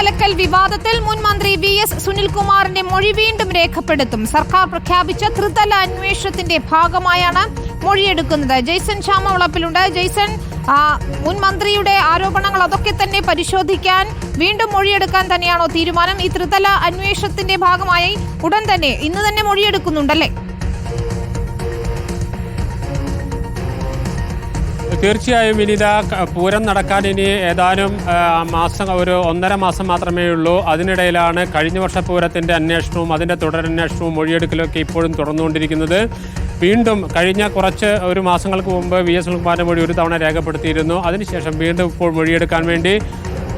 കലക്കൽ വിവാദത്തിൽ മുൻ മന്ത്രി വി എസ് സുനിൽകുമാറിന്റെ മൊഴി വീണ്ടും രേഖപ്പെടുത്തും. സർക്കാർ പ്രഖ്യാപിച്ച ത്രിതല അന്വേഷണത്തിന്റെ ഭാഗമായാണ് മൊഴിയെടുക്കുന്നത്. ജെയ്സൺ ശ്യാമവളപ്പിലുണ്ട്. ജെയ്സൺ ജയ്സൺ മുൻ മന്ത്രിയുടെ ആരോപണങ്ങൾ അതൊക്കെ തന്നെ പരിശോധിക്കാൻ വീണ്ടും മൊഴിയെടുക്കാൻ തന്നെയാണോ തീരുമാനം? ഈ ത്രിതല അന്വേഷണത്തിന്റെ ഭാഗമായി ഉടൻ തന്നെ ഇന്ന് തന്നെ മൊഴിയെടുക്കുന്നുണ്ടല്ലേ? തീർച്ചയായും ഇനി ഇതാ പൂരം നടക്കാൻ ഇനി ഏതാനും മാസം ഒരു ഒന്നര മാസം മാത്രമേ ഉള്ളൂ. അതിനിടയിലാണ് കഴിഞ്ഞ വർഷ പൂരത്തിന്റെ അന്വേഷണവും അതിന്റെ തുടരന്വേഷണവും മൊഴിയെടുക്കലൊക്കെ ഇപ്പോഴും തുടർന്നുകൊണ്ടിരിക്കുന്നത്. വീണ്ടും കഴിഞ്ഞ കുറച്ച് ഒരു മാസങ്ങൾക്ക് മുമ്പ് വി എസ് സുനിൽകുമാറിന്റെ മൊഴി ഒരു തവണ രേഖപ്പെടുത്തിയിരുന്നു. അതിനുശേഷം വീണ്ടും ഇപ്പോൾ മൊഴിയെടുക്കാൻ വേണ്ടി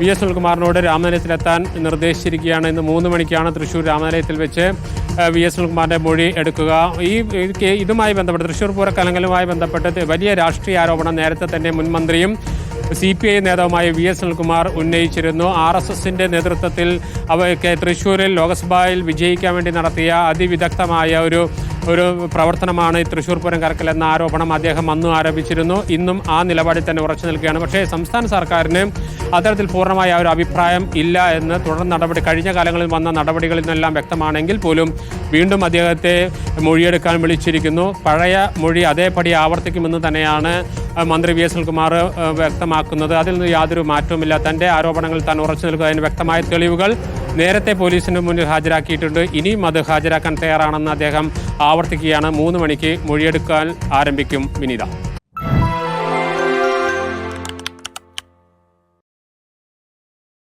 വി എസ് സുനിൽകുമാറിനോട് രാമനിലയത്തിലെത്താൻ നിർദ്ദേശിച്ചിരിക്കുകയാണ്. ഇന്ന് മൂന്ന് മണിക്കാണ് തൃശ്ശൂർ രാമനിലയത്തിൽ വെച്ച് വി എസ് സുനിൽകുമാറിന്റെ മൊഴി എടുക്കുക. ഈ ഇതുമായി ബന്ധപ്പെട്ട് തൃശ്ശൂർ പൂരക്കലങ്ങളുമായി ബന്ധപ്പെട്ട് വലിയ രാഷ്ട്രീയ ആരോപണം നേരത്തെ തന്നെ മുൻ മന്ത്രിയും സി പി ഐ നേതാവുമായ വി എസ് സുനിൽകുമാർ ഉന്നയിച്ചിരുന്നു. ആർ എസ് എസിന്റെ നേതൃത്വത്തിൽ അവയൊക്കെ തൃശ്ശൂരിൽ ലോക്സഭയിൽ വിജയിക്കാൻ വേണ്ടി നടത്തിയ അതിവിദഗ്ധമായ ഒരു ഒരു പ്രവർത്തനമാണ് ഈ തൃശൂർ പൂരം കറക്കൽ എന്ന ആരോപണം അദ്ദേഹം അന്നും ആരോപിച്ചിരുന്നു. ഇന്നും ആ നിലപാടിൽ തന്നെ ഉറച്ചു നിൽക്കുകയാണ്. പക്ഷേ സംസ്ഥാന സർക്കാരിന് അത്തരത്തിൽ പൂർണമായ ഒരു അഭിപ്രായം ഇല്ല എന്ന് തുടർ നടപടി കഴിഞ്ഞ കാലങ്ങളിൽ വന്ന നടപടികളിൽ നിന്നെല്ലാം വ്യക്തമാണെങ്കിൽ പോലും വീണ്ടും അദ്ദേഹത്തെ മൊഴിയെടുക്കാൻ വിളിച്ചിരിക്കുന്നു. പഴയ മൊഴി അതേപടി ആവർത്തിക്കുമെന്ന് തന്നെയാണ് മന്ത്രി വി എസ് സുനിൽകുമാർ വ്യക്തമാക്കുന്നത്. അതിൽ നിന്ന് യാതൊരു മാറ്റവുമില്ല. തന്റെ ആരോപണങ്ങൾ താൻ ഉറച്ചു നിൽക്കുന്നതിന് വ്യക്തമായ തെളിവുകൾ നേരത്തെ പോലീസിന് മുന്നിൽ ഹാജരാക്കിയിട്ടുണ്ട്. ഇനിയും അത് ഹാജരാക്കാൻ തയ്യാറാണെന്ന് അദ്ദേഹം ആവർത്തിക്കുകയാണ്. മൂന്ന് മണിക്ക് മൊഴിയെടുക്കാൻ ആരംഭിക്കും വിനീത.